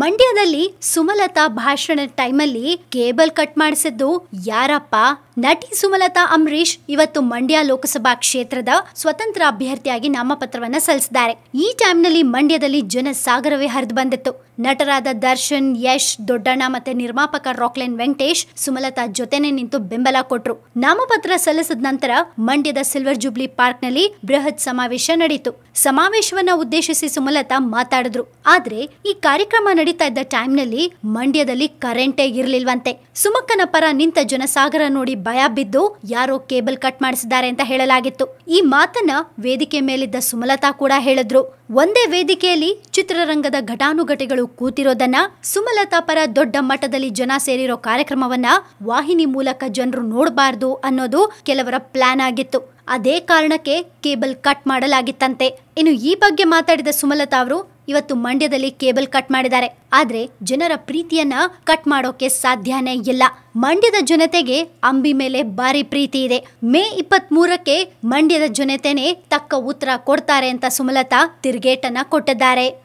ಮಂಡ್ಯದಲ್ಲಿ ಸುಮಲತಾ ಭಾಷಣ ಟೈಮಲ್ಲಿ ಕೇಬಲ್ ಕಟ್ ಮಾಡಿಸಿದ್ದು ಯಾರಪ್ಪ? ನಟಿ ಸುಮಲತಾ ಅಂಬರೀಶ್ ಇವತ್ತು ಮಂಡ್ಯ ಲೋಕಸಭಾ ಕ್ಷೇತ್ರದ ಸ್ವತಂತ್ರ ಅಭ್ಯರ್ಥಿಯಾಗಿ ನಾಮಪತ್ರವನ್ನ ಸಲ್ಲಿಸಿದ್ದಾರೆ. ಈ ಟೈಮ್ನಲ್ಲಿ ಮಂಡ್ಯದಲ್ಲಿ ಜನ ಸಾಗರವೇ ಹರಿದು ಬಂದಿತ್ತು. ನಟರಾದ ದರ್ಶನ್, ಯಶ್, ದೊಡ್ಡಣ್ಣ ಮತ್ತೆ ನಿರ್ಮಾಪಕ ರಾಕ್ಲೈನ್ ವೆಂಕಟೇಶ್ ಸುಮಲತಾ ಜೊತೆನೆ ನಿಂತು ಬೆಂಬಲ ಕೊಟ್ರು. ನಾಮಪತ್ರ ಸಲ್ಲಿಸಿದ ನಂತರ ಮಂಡ್ಯದ ಸಿಲ್ವರ್ ಜುಬ್ಲಿ ಪಾರ್ಕ್ನಲ್ಲಿ ಬೃಹತ್ ಸಮಾವೇಶ ನಡೆಯಿತು ಸಮಾವೇಶವನ್ನ ಉದ್ದೇಶಿಸಿ ಸುಮಲತಾ ಮಾತಾಡಿದ್ರು. ಆದ್ರೆ ಈ ಕಾರ್ಯಕ್ರಮ ನಡೀತಾ ಇದ್ದ ಟೈಮ್ನಲ್ಲಿ ಮಂಡ್ಯದಲ್ಲಿ ಕರೆಂಟೇ ಇರ್ಲಿಲ್ವಂತೆ. ಸುಮಕ್ಕನ ಪರ ನಿಂತ ಜನಸಾಗರ ನೋಡಿ ಭಯ ಬಿದ್ದು ಯಾರೋ ಕೇಬಲ್ ಕಟ್ ಮಾಡಿಸಿದ್ದಾರೆ ಅಂತ ಹೇಳಲಾಗಿತ್ತು. ಈ ಮಾತನ್ನ ವೇದಿಕೆ ಮೇಲಿದ್ದ ಸುಮಲತಾ ಕೂಡ ಹೇಳಿದ್ರು. ಒಂದೇ ವೇದಿಕೆಯಲ್ಲಿ ಚಿತ್ರರಂಗದ ಘಟಾನುಘಟಿಗಳು ಕೂತಿರೋದನ್ನ ಸುಮಲತಾ ಪರ ದೊಡ್ಡ ಮಟ್ಟದಲ್ಲಿ ಜನ ಸೇರಿರೋ ಕಾರ್ಯಕ್ರಮವನ್ನ ವಾಹಿನಿ ಮೂಲಕ ಜನರು ನೋಡಬಾರ್ದು ಅನ್ನೋದು ಕೆಲವರ ಪ್ಲಾನ್ ಆಗಿತ್ತು. ಅದೇ ಕಾರಣಕ್ಕೆ ಕೇಬಲ್ ಕಟ್ ಮಾಡಲಾಗಿತ್ತಂತೆ. ಇನ್ನು ಈ ಬಗ್ಗೆ ಮಾತಾಡಿದ ಸುಮಲತಾ ಅವರು ಇವತ್ತು ಮಂಡ್ಯದಲ್ಲಿ ಕೇಬಲ್ ಕಟ್ ಮಾಡಿದ್ದಾರೆ. ಆದ್ರೆ ಜನರ ಪ್ರೀತಿಯನ್ನ ಕಟ್ ಮಾಡೋಕೆ ಸಾಧ್ಯನೇ ಇಲ್ಲ. ಮಂಡ್ಯದ ಜನತೆಗೆ ಅಂಬಿ ಮೇಲೆ ಭಾರಿ ಪ್ರೀತಿ ಇದೆ. ಮೇ ಇಪ್ಪತ್ತ್ ಮೂರಕ್ಕೆ ಮಂಡ್ಯದ ಜನತೆನೆ ತಕ್ಕ ಉತ್ತರ ಕೊಡ್ತಾರೆ ಅಂತ ಸುಮಲತಾ ತಿರುಗೇಟನ್ನ ಕೊಟ್ಟಿದ್ದಾರೆ.